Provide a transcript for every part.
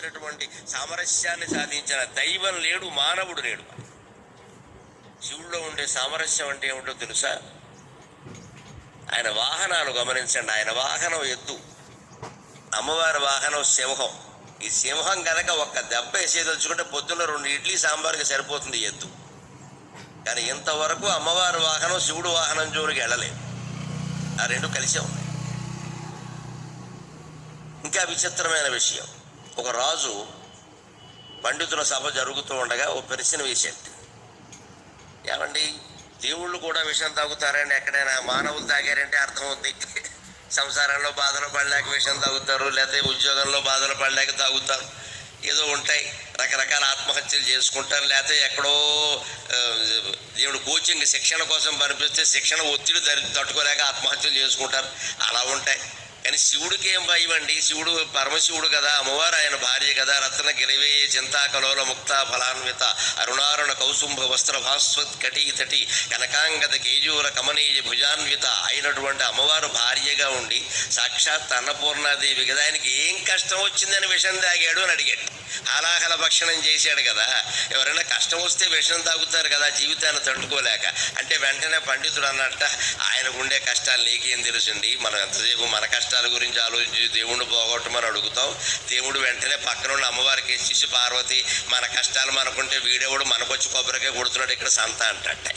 సాధించినటువంటి సామరస్యాన్ని సాధించిన దైవం లేడు మానవుడు లేడు. శివుడిలో ఉండే సామరస్యం అంటే ఏమిటో తెలుసా? ఆయన వాహనాలు గమనించండి. ఆయన వాహనం ఎద్దు. అమ్మవారి వాహనం సింహం. ఈ సింహం కనుక ఒక్క దెబ్బ వేసేదలుచుకుంటే పొద్దున్న రెండు ఇడ్లీ సాంబార్కి సరిపోతుంది ఎద్దు. కానీ ఇంతవరకు అమ్మవారి వాహనం శివుడు వాహనం జోలికి వెళ్ళలేదు. ఆ రెండు కలిసే ఉన్నాయి. ఇంకా విచిత్రమైన విషయం. ఒక రాజు పండితుల సభ జరుగుతూ ఉండగా ఓ ప్రశ్న వేసాడు ఏమండి దేవుళ్ళు కూడా విషం తాగుతారని ఎక్కడైనా మానవులు తాగారంటే అర్థం ఉంది. సంసారంలో బాధలు పడలేక విషం తాగుతారు లేకపోతే ఉద్యోగంలో బాధలు పడలేక తాగుతారు. ఏదో ఉంటాయి రకరకాల ఆత్మహత్యలు చేసుకుంటారు లేకపోతే ఎక్కడో దేవుడు కోచింగ్ శిక్షణ కోసం పంపిస్తే శిక్షణ ఒత్తిడి తట్టుకోలేక ఆత్మహత్యలు చేసుకుంటారు. అలా ఉంటాయి. కానీ శివుడికి ఏం భయం అండి? శివుడు పరమశివుడు కదా అమ్మవారు ఆయన భార్య కదా రత్న గిరివే చింతాకలోల ముక్త ఫలాన్విత అరుణారుణ కౌసుంభ వస్త్ర భాస్వత్ కటి తటి కనకాంగత కేజూర కమనీయ భుజాన్విత అయినటువంటి అమ్మవారు భార్యగా ఉండి సాక్షాత్ అన్నపూర్ణాదేవి కదా. ఆయనకి ఏం కష్టం వచ్చిందని విషం తాగాడు అని అడిగాడు. అలాహల భక్షణం చేశాడు కదా. ఎవరైనా కష్టం వస్తే విషం తాగుతారు కదా జీవితాన్ని తట్టుకోలేక. అంటే వెంటనే పండితుడు అన్నట్ట ఆయనకు ఉండే కష్టాలు నీకేం తెలుసుండి? మనం ఎంతసేపు మన కష్టాలు గురించి ఆలోచించి దేవుణ్ణి పోగొట్టమని అడుగుతాం. దేవుడు వెంటనే పక్కన ఉన్న అమ్మవారికి ఇచ్చేసి పార్వతి మన కష్టాలు మనకుంటే వీడేవాడు మనకొచ్చి కొబ్బరికాయ కొడుతున్నాడు ఇక్కడ సంత అంటే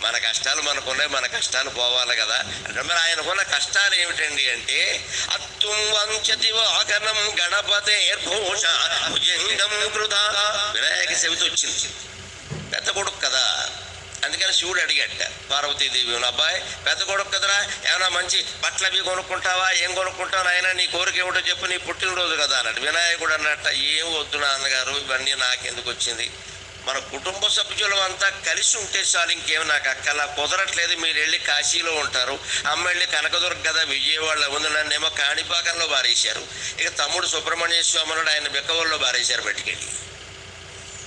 మన కష్టాలు మనకున్నాయి మన కష్టాలు పోవాలి కదా. అంటే మరి ఆయనకున్న కష్టాలు ఏమిటండి అంటే అత్తుం వంచతి వాగనం గణపతే భూష భుజంగం వినాయక చవితి వచ్చింది. పెద్ద కొడుకు కదా. అందుకని శివుడు అడిగట పార్వతీదేవి అబ్బాయి పెద్ద కొడుకు కదరా? ఏమైనా మంచి బట్టలు అవి కొనుక్కుంటావా? ఏం కొనుక్కుంటావు? అయినా నీ కోరిక ఏమిటో చెప్పు నీ పుట్టినరోజు కదా అన్నట్టు వినాయకుడు అన్నట్ట ఏం వద్దు నాన్నగారు ఇవన్నీ నాకెందుకు వచ్చింది? మన కుటుంబ సభ్యులం అంతా కలిసి ఉంటే చాలు ఇంకేం నాకు అక్కలా కుదరట్లేదు మీరు వెళ్ళి కాశీలో ఉంటారు. అమ్మ వెళ్ళి కనకదుర్గ కదా విజయవాడలో ఉంది. నన్నేమో కాణిపాకంలో బారేశారు ఇక తమ్ముడు సుబ్రహ్మణ్య స్వామినుడు ఆయన బిక్కవల్లో బారేశారు బయటికెళ్ళి.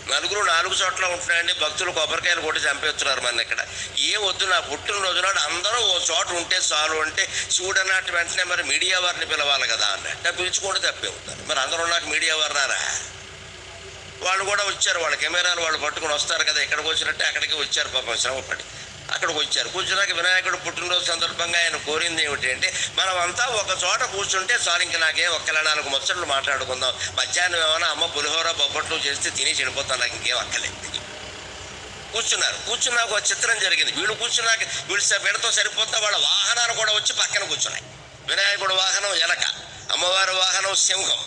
నలుగురు నాలుగు చోట్ల ఉంటున్నాయండి. భక్తులు కొబ్బరికాయలు కొట్టి చంపేస్తున్నారు మన ఇక్కడ. ఏం వద్దు నా పుట్టినరోజు నాడు అందరూ ఓ చోట ఉంటే చాలు అంటే శివుడు అన్నట్టు వెంటనే మరి మీడియా వారిని పిలవాలి కదా అన్నట్టు పిలుచుకుంటే తప్పే ఉంటారు. మరి అందరూ నాకు మీడియా వారు రారా వాళ్ళు కూడా వచ్చారు. వాళ్ళ కెమెరాలు వాళ్ళు పట్టుకొని వస్తారు కదా. ఎక్కడికి వచ్చినట్టే అక్కడికి వచ్చారు పాపం. శ్రమపడి. అక్కడికి వచ్చారు. కూర్చున్నాక వినాయకుడు పుట్టినరోజు సందర్భంగా ఆయన కోరింది ఏమిటి అంటే ఒక చోట కూర్చుంటే సార్ ఇంక నాకే ఒక్కల నాలుగు ముచ్చట్లు మాట్లాడుకుందాం. మధ్యాహ్నం ఏమైనా అమ్మ పులిహోర బొబ్బట్లు చేస్తే తిని చెడిపోతాను నాకు ఇంకేం అక్కలేదు కూర్చున్నారు. కూర్చున్నాక ఒక చిత్రం జరిగింది. వీళ్ళు కూర్చున్నాక వీళ్ళు స- వీళ్ళతో సరిపోతా వాళ్ళ వాహనాలు కూడా వచ్చి పక్కన కూర్చున్నాయి. వినాయకుడు వాహనం ఎలక అమ్మవారి వాహనం సింహం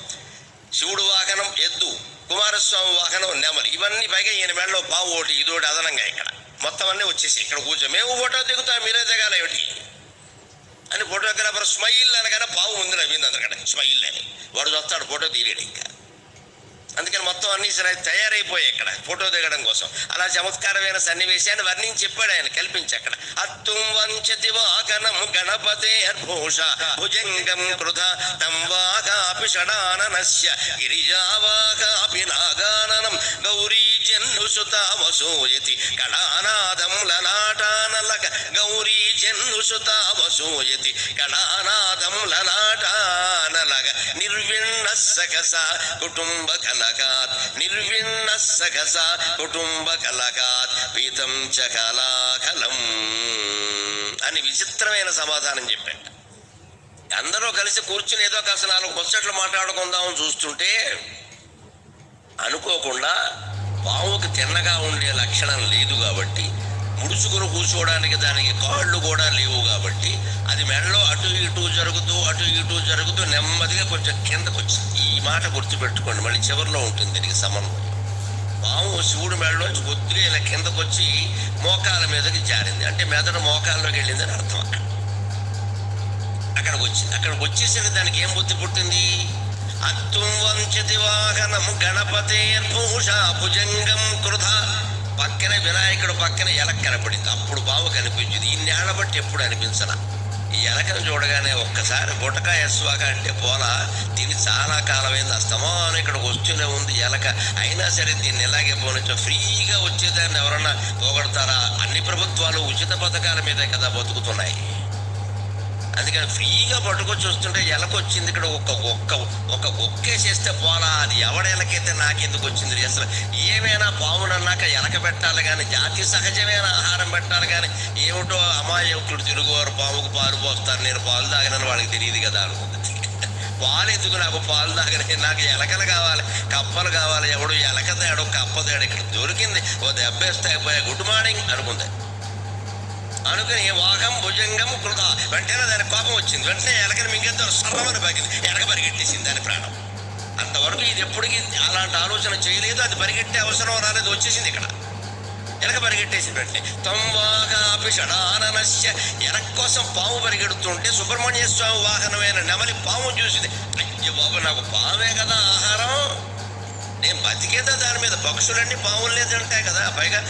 శివుడు వాహనం ఎద్దు కుమారస్వామి వాహనం నెమలి. ఇవన్నీ పైగా ఈయన మేడలో బావు ఒకటి ఇదోటి అదనంగా ఇక్కడ. మొత్తం అన్నీ వచ్చేసి ఇక్కడ కూర్చో. మేము ఫోటో దిగుతాం మీరే దిగాలి ఏమిటి? అని ఫోటోగ్రాఫర్ స్మైల్ అనగానే పావు ముందు నవ్వింది అందుకని స్మైల్ అని. వాడు వస్తాడు ఫోటో తీయలేడు ఇంకా. అందుకని మొత్తం అన్ని సరే తయారైపోయాయి ఇక్కడ ఫోటో దిగడం కోసం. అలా చమత్కారమైన సన్నివేశాన్ని వర్ణించి చెప్పాడు ఆయన కల్పించి అక్కడ. అత్తుం వంచతి వాకనం గణపతే భూష భుజంగం కృధ తం వాకాపి షడాననస్య గిరిజావాకాపి నాగాననం గౌరీ జన్ను సుతావసూయతి కళానాదంల నాటానలక గౌరీ జన్ను సుతావసూయతి కళానాదంల నాటానలక నిర్విణ్ణ సకస కుటుంబ కలకాత్ నిర్విణ్ణ సకస కుటుంబ కలకాత్ పీతం చ కళాకలం అని విచిత్రమైన సమాధానం చెప్పాడు. అందరూ కలిసి కూర్చుని ఏదో కాస్త నాలుగు ముచ్చట్లు మాట్లాడుకుందామని చూస్తుంటే అనుకోకుండా పావుకి తిన్నగా ఉండే లక్షణం లేదు కాబట్టి ముడుచుకుని కూర్చోవడానికి దానికి కాళ్ళు కూడా లేవు కాబట్టి అది మెడలో అటు ఇటు జరుగుతూ అటు ఇటు జరుగుతూ నెమ్మదిగా కొంచెం కిందకు వచ్చింది ఈ మాట గుర్తుపెట్టుకోండి. మళ్ళీ చివరిలో ఉంటుంది దీనికి సమన్వయం పాము శివుడు మెడలోంచి కొద్దిగా ఇలా కిందకు వచ్చి మోకాల మీదకి జారింది. అంటే మెదడు మోకాల్లోకి వెళ్ళిందని అర్థం అక్కడ. అక్కడికి వచ్చింది అక్కడికి వచ్చేసరికి దానికి ఏం బుద్ధి పుట్టింది? అత్తుం వంచతి వాహనం గణపతేర్భూషా భూష భుజంగం కృధ పక్కన వినాయకుడు పక్కన ఎలక కనపడింది. అప్పుడు బావు కనిపించింది. ఈ నేల బట్టి ఎప్పుడు అనిపించలా? ఈ ఎలకను చూడగానే ఒక్కసారి బుటకాయ ఎస్వాక అంటే పోలా దీన్ని చాలా కాలమైంది. అస్తమానం ఇక్కడికి వస్తూనే ఉంది ఎలక. అయినా సరే దీన్ని ఇలాగే పోనిచ్చో ఫ్రీగా వచ్చేదాన్ని ఎవరన్నా పోగొడతారా? అన్ని ప్రభుత్వాలు ఉచిత పథకాల మీదే కదా బతుకుతున్నాయి. అందుకని ఫ్రీగా పట్టుకొచ్చి వస్తుంటే ఎలకొచ్చింది ఇక్కడ ఒక్క ఒక్క ఒక ఒక్కేసేస్తే పోలా అది ఎవడ ఎలకైతే నాకెందుకు వచ్చింది? అసలు ఏమైనా పావునన్నాక ఎలక పెట్టాలి కానీ జాతి సహజమైన ఆహారం పెట్టాలి కానీ ఏమిటో అమాయకుడు తిరుగువారు పాముకు పాలు పోస్తారు నేను పాలు తాగినని వాళ్ళకి తెలియదు కదా అనుకుంటుంది. పాలు ఎందుకు నాకు పాలు తాగనే? నాకు ఎలకలు కావాలి కప్పలు కావాలి ఎవడు ఎలక తేడు కప్ప తేడు ఇక్కడ దొరికింది. ఓ దెబ్బేస్తే అయిపోయా గుడ్ మార్నింగ్ అనుకుంది. అనుకుని వాహం భుజంగం కృత. వెంటనే దాని కోపం వచ్చింది. వెంటనే ఎలకని మింగేద్దాం. సర్రమని పగిలింది ఎలక పరిగెట్టేసింది దాని ప్రాణం. అంతవరకు ఇది ఎప్పటికీ అలాంటి ఆలోచన చేయలేదు. అది పరిగెట్టే అవసరం రాలేదు. వచ్చేసింది ఇక్కడ. ఎలక పరిగెట్టేసింది వెంటనే. తంవాకాపి షడాననస్య. ఎలక కోసం పాము పరిగెడుతుంటే సుబ్రహ్మణ్య స్వామి వాహనమైన నెమలి పాము చూసింది. అయ్య బాబు నాకు పామే కదా ఆహారం. నేను బతికేదా దాని మీద? పక్షులన్నీ పాములు తింటాయి కదా. పైగా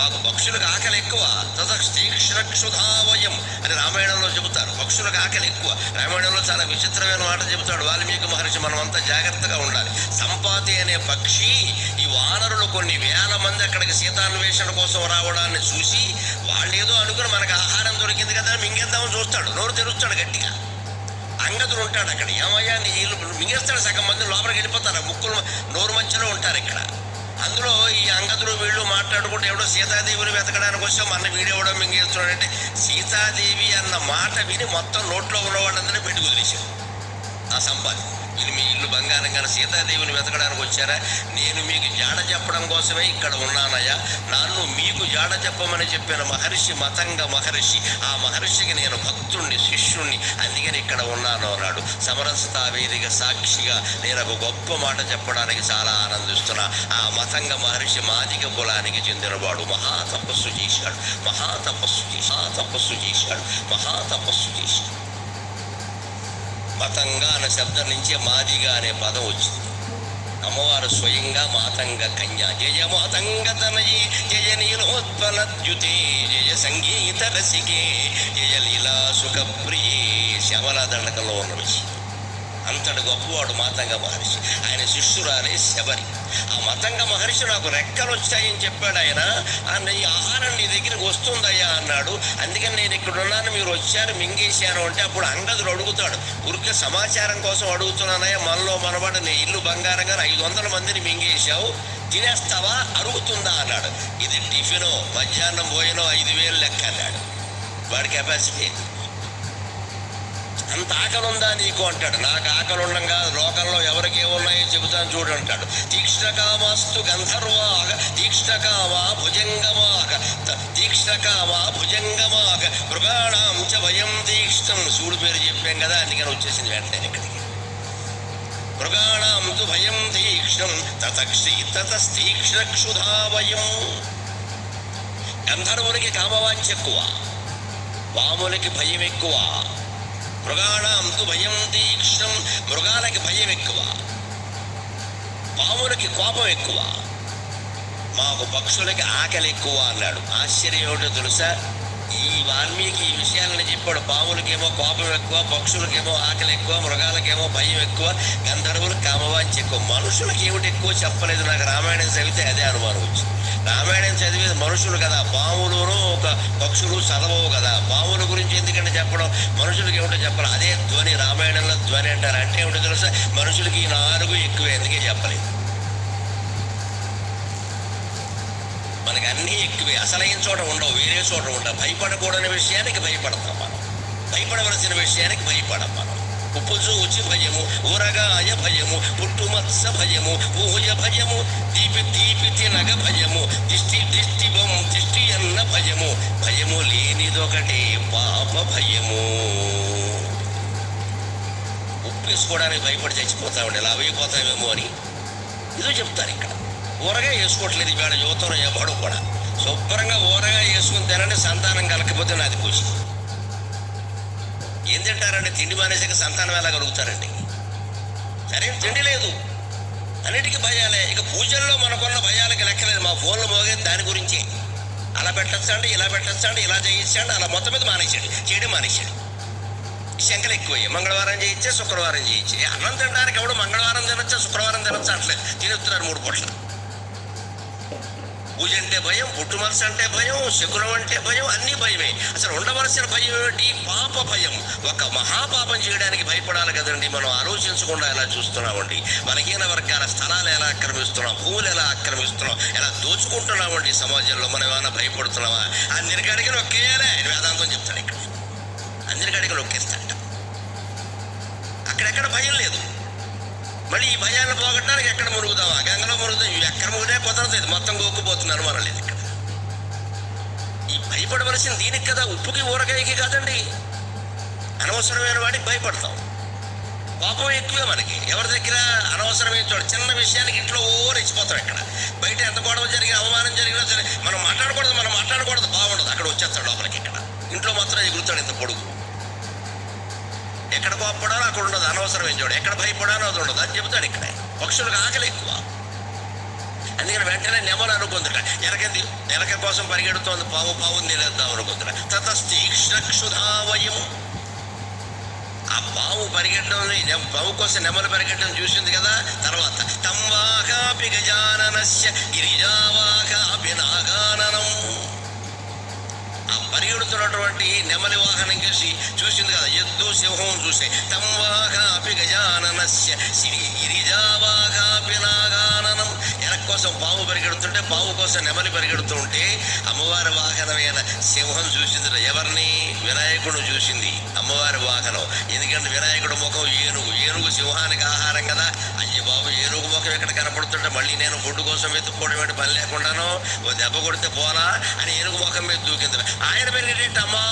మాకు పక్షులకు ఆకలి ఎక్కువ. తదక్షీక్షరక్షుధావయం అని రామాయణంలో చెబుతారు. పక్షులకు ఆకలి ఎక్కువ. రామాయణంలో చాలా విచిత్రమైన మాట చెబుతాడు వాల్మీకి మహర్షి. మనం అంతా జాగ్రత్తగా ఉండాలి. సంపాతి అనే పక్షి ఈ వానరులు కొన్ని వేల మంది అక్కడికి సీతాన్వేషణ కోసం రావడాన్ని చూసి వాళ్ళు ఏదో అనుకుని మనకు ఆహారం దొరికింది కదా అని మింగేద్దామని చూస్తాడు. నోరు తెరుస్తాడు గట్టిగా. అంగదుడు ఉంటాడు అక్కడ. ఏమయ్యా నీ మింగేస్తాడు. సగం మంది లోపలికి వెళ్ళిపోతారు. ముక్కులు నోరు మధ్యలో ఉంటారు ఇక్కడ. అందులో ఈ అంగదుడు వీళ్ళు మాట్లాడుకుంటే ఎవడో సీతాదేవిని వెతకడానికి వచ్చాం మన వీడియో కూడా మింగేస్తున్నాడంటే సీతాదేవి అన్న మాట విని మొత్తం నోట్లో ఉన్న వాళ్ళందరినీ పెట్టి కుదిలేశాడు ఆ సంపాదన. ఇది మీ ఇల్లు బంగారం కానీ సీతాదేవిని వెతకడానికి వచ్చారా? నేను మీకు జాడ చెప్పడం కోసమే ఇక్కడ ఉన్నానయ్యా. నన్ను మీకు జాడ చెప్పమని చెప్పిన మహర్షి మతంగ మహర్షి ఆ మహర్షికి నేను భక్తుణ్ణి శిష్యుణ్ణి. అందుకని ఇక్కడ ఉన్నాను అన్నాడు. సమరసతా వేదిక సాక్షిగా నేను ఒక గొప్ప మాట చెప్పడానికి చాలా ఆనందిస్తున్నా. ఆ మతంగ మహర్షి మాదిక కులానికి చెందినవాడు. మహా తపస్సు చేశాడు. మహా తపస్సు మహా తపస్సు చేశాడు. మహా తపస్సు చేశాడు. మతంగా అనే శబ్దం నుంచే మాదిగా అనే పదం వచ్చింది. అమ్మవారు స్వయంగా మాతంగ కన్య. జయ మాతంగ తనయి జయ నీలోత్పలద్యుతే జయ సంగీత రసికే జయ లీలా సుఖప్రియే శమల దండకంలో ఉన్న విషయం అంతటి గొప్పవాడు మాతంగ మహర్షి. ఆయన శిష్యురాలే శబరి. ఆ మతంగ మహర్షి నాకు రెక్కలు వచ్చాయని చెప్పాడు ఆయన. అన్న ఈ ఆహారం నీ దగ్గరికి వస్తుందయ్యా అన్నాడు. అందుకని నేను ఇక్కడ ఉన్నాను మీరు వచ్చారు మింగేశాను అంటే అప్పుడు అంగదుడు అడుగుతాడు. ఊరికే సమాచారం కోసం అడుగుతున్నానయ్యా మనలో మనబడి నీ ఇల్లు బంగారంగా ఐదు వందల మందిని మింగేశావు. తినేస్తావా? అరుగుతుందా అన్నాడు. ఇది టిఫినో మధ్యాహ్నం భోజనం ఐదు వేలు లెక్క అన్నాడు. వాడి కెపాసిటీ అంత ఆకలి ఉందా నీకు అంటాడు. నాకు ఆకలి ఉండగా లోకంలో ఎవరికి ఏమున్నాయో చెబుతాను చూడు అంటాడు. తీక్ష్ణకామాస్తు గంధర్వాగ తీక్ష్ణకామా భుజంగమాగ త- తీక్ష్ణకామా భుజంగమాగ మృగాణం చ భయం తీక్ష్ణం శివుడు పేరు చెప్పాం కదా అందుకని వచ్చేసింది వెంటనే ఇక్కడికి. మృగాణం తు భయం తీక్ష్ణం తతక్షి తతస్తీక్ష్ణక్షుధావయం గంధర్వునికి కామవాంఛ ఎక్కువ వాములకి భయం ఎక్కువ. మృగాణం భయం తీక్ష్ణం. మృగాలకి భయం ఎక్కువ. పాములకి కోపం ఎక్కువ. మాకు పక్షులకి ఆకలి ఎక్కువ అన్నాడు. ఆశ్చర్యం ఏమిటో తెలుసా? ఈ వాల్మీకి ఈ విషయాలను చెప్పాడు. పాములకేమో కోపం ఎక్కువ పక్షులకేమో ఆకలి ఎక్కువ మృగాలకేమో భయం ఎక్కువ గంధర్వులు కామవాంచి ఎక్కువ. మనుషులకి ఏమిటి ఎక్కువ చెప్పలేదు? నాకు రామాయణం చదివితే అదే అనుమానం వచ్చింది. రామాయణం చదివేది మనుషులు కదా. పాములును ఒక పక్షులు చదవవు కదా. పాముల గురించి ఎందుకంటే చెప్పడం? మనుషులకి ఏమిటో చెప్పాలి. అదే ధ్వని రామాయణంలో ధ్వని అంటారు. అంటే ఏమిటో తెలుసా? మనుషులకి ఈ నాలుగు ఎక్కువ ఎందుకే చెప్పలేదు. మనకి అన్నీ ఎక్కువే. అసలైన చోట ఉండవు వేరే చోట ఉండవు. భయపడకూడని విషయానికి భయపడతాం మనం. భయపడవలసిన విషయానికి భయపడం మనం. ఉప్పు చూచి భయము ఊరగాయ భయము పుట్టుమత్స భయము ఊహయ భయము దీపి దీపి తినగ భయము దిష్టి దిష్టి బొమ్మ దిష్టి అన్న భయము. భయము లేనిదొకటే పాప భయము. ఉప్పు వేసుకోవడానికి భయపడి చచ్చిపోతామండి. ఇలా అయిపోతామేమో అని. ఇదో చెప్తారు ఇక్కడ. ఊరగా వేసుకోవట్లేదు ఇవాళ యువతలో ఎవడు కూడా. శుభ్రంగా ఊరగా వేసుకుని తినండి సంతానం కలకపోతే నాది పూజ ఏం తింటారండి? తిండి మానేసాక సంతానం ఎలా కలుగుతారండి? సరే తిండి లేదు. అన్నిటికీ భయాలే. ఇక పూజల్లో మనకున్న భయాలకి లెక్కలేదు. మా ఫోన్లు మోగేది దాని గురించే. అలా పెట్టచ్చండి ఇలా పెట్టచ్చండి ఇలా చేయించండి అలా మొత్తం మీద మానేసాడు చేయడం మానేసాడు శంకలు ఎక్కువయ్యాయి. మంగళవారం చేయించే శుక్రవారం చేయించే. అన్నం తినడానికి ఎవడు మంగళవారం తినొచ్చా శుక్రవారం తినొచ్చా అట్లేదు. తినొస్తున్నారు మూడు పూట్ల. పూజ అంటే భయం పుట్టుమనసు అంటే భయం శకునం అంటే భయం అన్ని భయమే. అసలు ఉండవలసిన భయం ఏమిటి? పాప భయం. ఒక మహాపాపం చేయడానికి భయపడాలి కదండి. మనం ఆలోచించకుండా ఎలా చూస్తున్నామండి? బలహీన వర్గాల స్థలాలు ఎలా ఆక్రమిస్తున్నాం? భూములు ఎలా ఆక్రమిస్తున్నాం? ఎలా దోచుకుంటున్నామండి సమాజంలో? మనం ఏమైనా భయపడుతున్నామా? అందరికాడికి నొక్కేయాలి. ఆయన వేదాంతం చెప్తాడు ఇక్కడ. అందరికాడికి నొక్కేస్తాడ అక్కడెక్కడ భయం లేదు. మళ్ళీ ఈ భయాన్ని పోగొట్టడానికి ఎక్కడ మురుగుదావా గంగలో మురుగుదాం ఎక్కడ ముగినే కుదరదు ఇది మొత్తం గోక్కుపోతున్నారు మనల్ని ఇక్కడ. ఈ భయపడవలసిన దీనికి కదా ఉప్పుకి ఊరగాయకి కాదండి. అనవసరమైన వాడికి భయపడతాం. కోపం ఎక్కువే మనకి. ఎవరి దగ్గర అనవసరమైన చోట చిన్న విషయానికి ఇంట్లో ఓ రెచ్చిపోతాం ఇక్కడ. బయట ఎంత గొడవ జరిగిన అవమానం కోప్పడాలో అక్కడ ఉండదు అనవసరమైన చూడు ఎక్కడ భయపడాలో అది ఉండదు. అని చెబుతాడు ఇక్కడ. పక్షులకు ఆకలి ఎక్కువ. అందుకని వెంటనే నెమలు అనుకుందట ఎలకంది ఎలక కోసం పరిగెడుతోంది పావు పావు నిలేద్దాం అనుకుందట తతస్తీక్షుధావయం ఆ పావు పరిగెట్టడం పావు కోసం నెమలు పరిగెట్టడం చూసింది కదా తర్వాత. తంవాకాపి గజాననస్య గిరి ఉన్నటువంటి నెమలి వాహనం చూసి చూసింది కదా ఎద్దు సింహం చూసే. తంవాకాపి గజాననస్య సిరి గిరిజావాకాపి నాగాననం. ఎనక కోసం పావు పరిగెడుతుంటే బావు కోసం నెమలి పరిగెడుతూ ఉంటే అమ్మవారి వాహనమైన సింహం చూసింది ఎవరిని? వినాయకుడు చూసింది అమ్మవారి వాహనం. ఎందుకంటే వినాయకుడు ముఖం ఏనుగు. ఏనుగు సింహానికి ఆహారం కదా. అయ్య ఎక్కడ కనపడుతుంటే మళ్ళీ నేను ఫుడ్ కోసం వెతుక్కోవడం ఏంటి? పని లేకుండాను. ఓ దెబ్బ కొడితే పోలా అని ఏనుగు ముఖం మీద దూకింది ఆయన పెరిగేటట్టు అమ్మా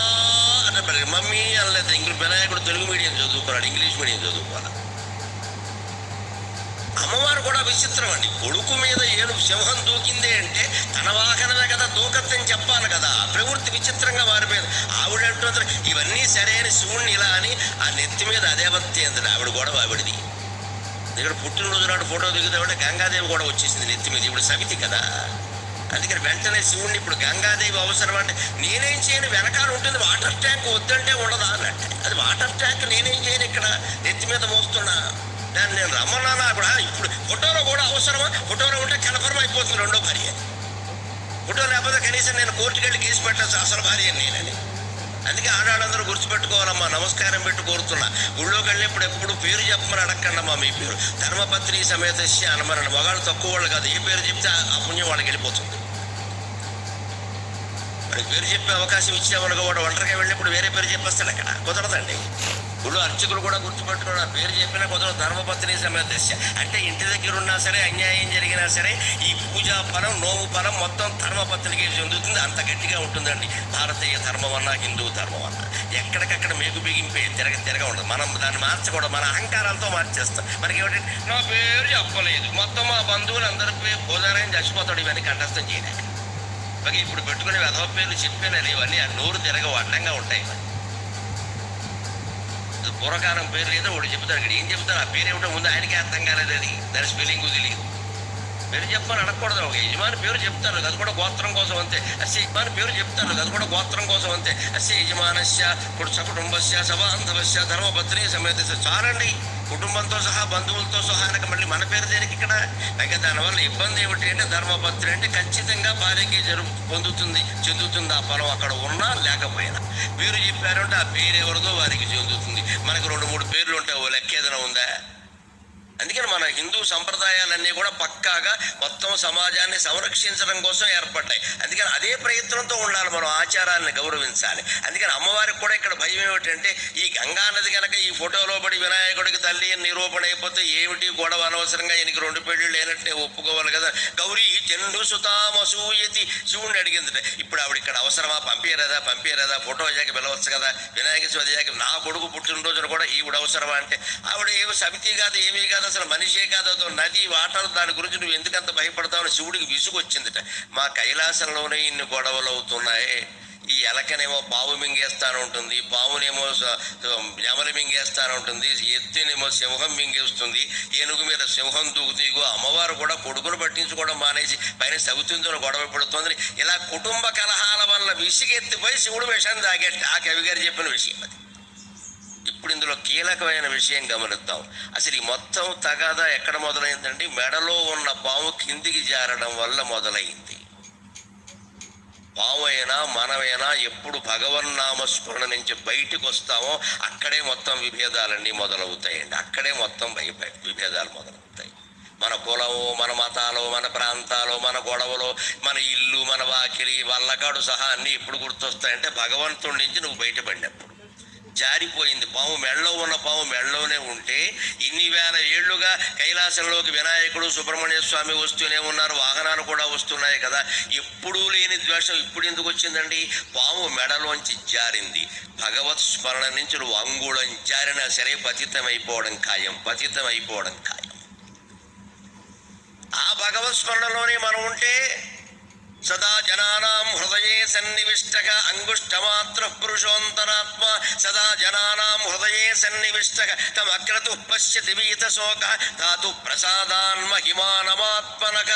అంటే పెరిగి మమ్మీ అనలేదు. ఇంగ్లీష్ వినాయకుడు తెలుగు మీడియం చదువుకున్నాడు ఇంగ్లీష్ మీడియం చదువుకోవాలి అమ్మవారు కూడా విచిత్రం అండి. కొడుకు మీద ఏనుగు సింహం దూకిందే అంటే తన వాహనమే కదా దూకత్తని చెప్పాలి కదా. ప్రవృత్తి విచిత్రంగా మారిపోయింది. ఆవిడ అంటుంది ఇవన్నీ సరైన శివుణ్ణి ఇలా అని. ఆ నెత్తి మీద అదే భక్తి అంది ఆవిడ గొడవ ఆవిడది. ఇక్కడ పుట్టినరోజు నాడు ఫోటో దిగుతామంటే గంగాదేవి కూడా వచ్చేసింది నెత్తి మీద. ఇప్పుడు సమితి కదా. అందుకని వెంటనే శివుణ్ణి ఇప్పుడు గంగాదేవి అవసరం అంటే నేనేం చేయను వెనకాల ఉంటుంది వాటర్ ట్యాంక్ వద్దంటే ఉండదా అన్నట్టు. అది వాటర్ ట్యాంక్ నేనేం చేయను ఇక్కడ నెత్తి మీద మోస్తున్నా. దాన్ని నేను రమ్మన్నానా కూడా ఇప్పుడు ఫోటోలో కూడా అవసరమా? ఫోటోలో ఉంటే కన్ఫర్మ్ అయిపోతుంది రెండో భార్య ఫోటో లేకపోతే కనీసం నేను కోర్టుకెళ్ళి కేసు పెట్టాల్సి అసలు భార్య నేనని. అందుకే ఆడాళ్ళందరూ గుర్తుపెట్టుకోవాలమ్మా. నమస్కారం పెట్టి కోరుతున్నా. ఊళ్ళోకి వెళ్ళినప్పుడు ఎప్పుడు పేరు చెప్పమని అడగండమ్మా మీ పేరు. ధర్మపత్ని సమేత అనమరణ. మగాళ్ళు తక్కువ వాళ్ళు కాదు. ఏ పేరు చెప్తే ఆ- పుణ్యం వాళ్ళకి వెళ్ళిపోతుంది. మనకి పేరు చెప్పే అవకాశం ఇచ్చామనుకో వాడు ఒంటరిగా వెళ్ళినప్పుడు వేరే పేరు చెప్పేస్తాడు అక్కడ. కుదరదండి. ఇప్పుడు అర్చకులు కూడా గుర్తుపెట్టుకున్న పేరు చెప్పినా కుదరదు ధర్మపత్ని సమేత అంటే ఇంటి దగ్గర ఉన్నా సరే అన్యాయం జరిగినా సరే ఈ పూజా ఫలం నోము ఫలం మొత్తం ధర్మపత్నికి చెందుతుంది. అంత గట్టిగా ఉంటుందండి. భారతీయ ధర్మం అన్న హిందూ ధర్మం అన్న ఎక్కడికక్కడ మేగు బిగింపే తిరగ తిరగ ఉండదు. మనం దాన్ని మార్చకూడదు. మన అహంకారాలతో మార్చేస్తాం. మనకి ఏమిటి నా పేరు చెప్పలేదు. మొత్తం మా బంధువులందరికీ అందరి పోదారని చచ్చిపోతాడు. ఇవన్నీ కంఠస్థం చేయడానికి. మరి ఇప్పుడు పెట్టుకునే వెధవ పేర్లు చెప్పాను ఇవన్నీ ఆ నోరు తిరగ అడ్డంగా ఉంటాయి. ఇవన్నీ. పూర్వకాలం పేరు లేదో ఒకటి చెప్తారు ఇక్కడ. ఏం చెప్తారు? ఆ పేరు ఏమిటో ముందు ఆయనకే అర్థం కాలేదు అది. దాని స్పెల్లింగ్ తెలియదు పేరు చెప్పని అడగకూడదు ఒక యజమాని పేరు చెప్తారు. అది కూడా గోత్రం కోసం అంతే. అస్య యజమాని పేరు చెప్తారు. అది కూడా గోత్రం కోసం అంతే. అస్య యజమానస్య కుటుంబస్య సభాంధవస్య ధర్మపత్ని సమేత చాలండి. కుటుంబంతో సహా బంధువులతో సహా అనక మళ్ళీ మన పేరు దేనికి ఇక్కడ? అయితే దానివల్ల ఇబ్బంది ఏమిటి అంటే ధర్మపత్రి అంటే ఖచ్చితంగా భార్యకి జరుపు పొందుతుంది చెందుతుంది ఆ పొలం అక్కడ ఉన్నా లేకపోయినా. పేరు చెప్పారంటే ఆ పేరు ఎవరిదో వారికి చెందుతుంది. మనకు రెండు మూడు పేర్లు ఉంటాయి ఓ లెక్క ఏదైనా ఉందా? అందుకని మన హిందూ సంప్రదాయాలన్నీ కూడా పక్కాగా మొత్తం సమాజాన్ని సంరక్షించడం కోసం ఏర్పడ్డాయి. అందుకని అదే ప్రయత్నంతో ఉండాలి మనం ఆచారాన్ని గౌరవించాలి. అందుకని అమ్మవారికి కూడా ఇక్కడ భయం ఏమిటంటే ఈ గంగా నది కనుక ఈ ఫోటోలో పడి వినాయకుడికి తల్లి అని నిరూపణ అయిపోతే ఏమిటి గొడవ అనవసరంగా ఈయనకి రెండు పెళ్ళి లేనట్టే ఒప్పుకోవాలి కదా. గౌరీ చండు సుతామసూయతి శివుణ్ణి అడిగింది. ఇప్పుడు ఆవిడ ఇక్కడ అవసరమా? పంపేరదా పంపేరదా ఫోటో అయ్యాక పిలవచ్చు కదా. వినాయక చవితి అయ్యాక నా కొడుకు పుట్టినరోజున కూడా ఈవిడ అవసరమా అంటే ఆవిడ ఏమి సమితి కాదు ఏమీ కాదు. అసలు మనిషే కాదు అదో నది వాటర్ దాని గురించి నువ్వు ఎందుకంత భయపడతావు శివుడికి విసుగొచ్చిందిట. మా కైలాసంలోనే ఇన్ని గొడవలు అవుతున్నాయి. ఈ ఎలకనేమో పావు మింగేస్తాను ఉంటుంది పావునేమో స- మింగేస్తాను ఉంటుంది ఎత్తునేమో సింహం మింగేస్తుంది ఏనుగు మీద సింహం దూకుతూ అమ్మవారు కూడా కొడుకును పట్టించుకోవడం మానేసి పైన సవితుందో గొడవ పడుతుంది ఇలా కుటుంబ కలహాల వల్ల విసిగెత్తిపోయి శివుడు విషయం తాగేట ఆ కవి గారు చెప్పిన విషయం అది. ఇప్పుడు ఇందులో కీలకమైన విషయం గమనిద్దాం. అసలు ఈ మొత్తం తగాదా ఎక్కడ మొదలైందండి? మెడలో ఉన్న పాము కిందికి జారడం వల్ల మొదలైంది. పావైనా మనమైనా ఎప్పుడు భగవన్నామస్మరణ నుంచి బయటకు వస్తామో అక్కడే మొత్తం విభేదాలన్నీ మొదలవుతాయండి. అక్కడే మొత్తం భయ- విభేదాలు మొదలవుతాయి. మన కులము మన మతాలు మన ప్రాంతాలు మన గొడవలు మన ఇల్లు మన వాకిలి వల్లకాడు సహా అన్నీ ఎప్పుడు గుర్తొస్తాయంటే భగవంతుడి నుంచి నువ్వు బయటపడినప్పుడు. జారిపోయింది. పాము మెడలో ఉన్న పాము మెడలోనే ఉంటే ఇన్ని వేల ఏళ్ళుగా కైలాసంలోకి వినాయకుడు సుబ్రహ్మణ్య స్వామి వస్తూనే ఉన్నారు. వాహనాలు కూడా వస్తున్నాయి కదా. ఎప్పుడూ లేని ద్వేషం ఇప్పుడు ఎందుకు వచ్చిందండి? పాము మెడలోంచి జారింది. భగవత్ స్మరణ నుంచి నువ్వు అంగుళం జారినా సరే పతితమైపోవడం అయిపోవడం ఖాయం. పతితమైపోవడం అయిపోవడం ఖాయం. ఆ భగవత్ స్మరణలోనే మనం ఉంటే సదా జనానాం హృదయే సన్నివిష్టక అంగుష్టమాత్ర పురుషోంతరాత్మ సదా జనానాం హృదయే సన్నివిష్టక తమక్రతు పశ్యతి వీత శోక ధాతు ప్రసాదాన్ మహిమానమాత్మనక.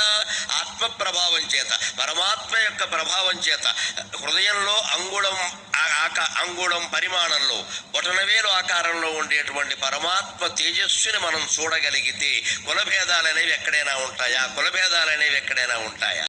ఆత్మ ప్రభావం చేత పరమాత్మ యొక్క ప్రభావం చేత హృదయంలో అంగుళం అంగుళం పరిమాణంలో బొటనవేలు ఆకారంలో ఉండేటువంటి పరమాత్మ తేజస్సుని మనం చూడగలిగితే కులభేదాలు అనేవి ఎక్కడైనా ఉంటాయా? కులభేదాలు అనేవి ఎక్కడైనా ఉంటాయా?